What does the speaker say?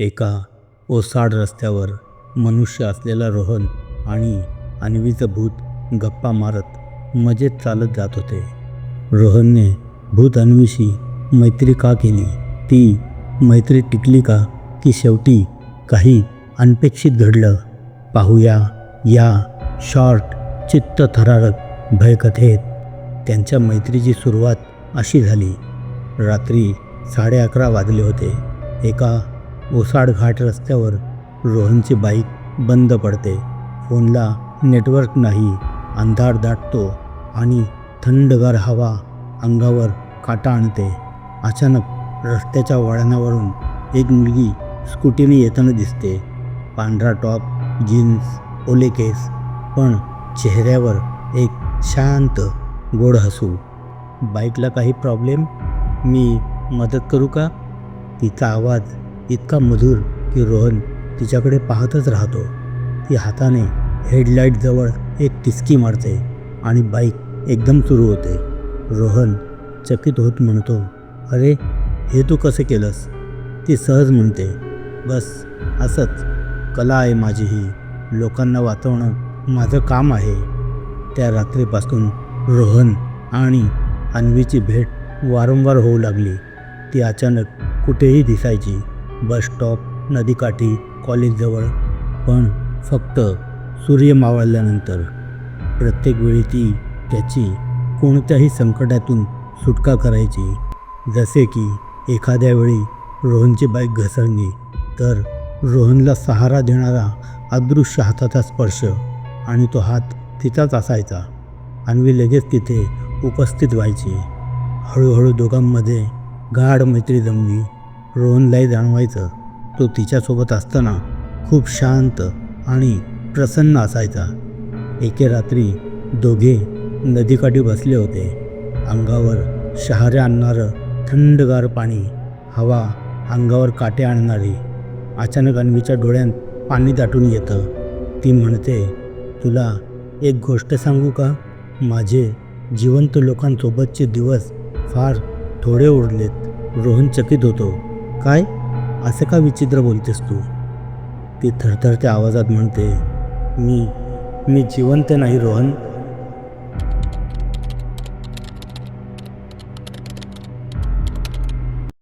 एका ओसाड रस्त्यावर मनुष्य असलेला रोहन आणि अन्वीचं भूत गप्पा मारत मजेत चालत जात होते. रोहनने भूत अन्वीशी मैत्री का केली? ती मैत्री टिकली का? की शेवटी काही अनपेक्षित घडलं? पाहूया या शॉर्ट चित्तथरारक भयकथेत त्यांच्या मैत्रीची सुरुवात अशी झाली. रात्री साडे अकरा वाजले होते. एका ओसाड घाट रस्त्यावर रोहनची बाईक बंद पडते. फोनला नेटवर्क नाही अंधार दाटतो आणि थंडगार हवा अंगावर काटा आणते. अचानक रस्त्याच्या वळणावरून एक मुलगी स्कूटीने येताना दिसते. पांढरा टॉप जीन्स ओले केस पण चेहऱ्यावर एक शांत गोड हसू. बाईकला काही प्रॉब्लेम? मी मदत करू का? तिचा आवाज इतका मधुर की रोहन तिच्याकडे पाहतच राहतो. ती हाताने हेडलाईटजवळ एक टिचकी मारते आणि बाईक एकदम सुरू होते. रोहन चकित होत म्हणतो अरे हे तू कसं केलंस? ती सहज म्हणते बस असंच. कला आहे माझी ही. लोकांना वाचवणं माझं काम आहे. त्या रात्रीपासून रोहन आणि अन्वीची भेट वारंवार होऊ लागली. ती अचानक कुठेही दिसायची. बस स्टॉप नदीकाठी कॉलेजजवळ पण फक्त सूर्य मावळल्यानंतर प्रत्येक वेळी ती त्याची कोणत्याही संकटातून सुटका करायची. जसे की एखाद्या वेळी रोहनची बाईक घसरली तर रोहनला सहारा देणारा अदृश्य हाताचा स्पर्श आणि तो हात तिचाच असायचा. अन्वी लगेच तिथे उपस्थित व्हायची. हळूहळू दोघांमध्ये गाढ मैत्री जमली. रोहनलाही जाणवायचं. तो तिच्यासोबत असताना खूप शांत आणि प्रसन्न असायचा. एके रात्री दोघे नदीकाठी बसले होते. अंगावर शहारे आणणारं थंडगार पाणी हवा अंगावर काटे आणणारी अचानक अन्वीच्या डोळ्यात पाणी दाटून येतं. ती म्हणते तुला एक गोष्ट सांगू का? माझे जिवंत लोकांसोबतचे दिवस फार थोडे उरलेत. रोहन चकित होतो. काय? असं का विचित्र बोलतेस तू? ती थरथरत्या आवाजात म्हणते मी मी जिवंत नाही रोहन.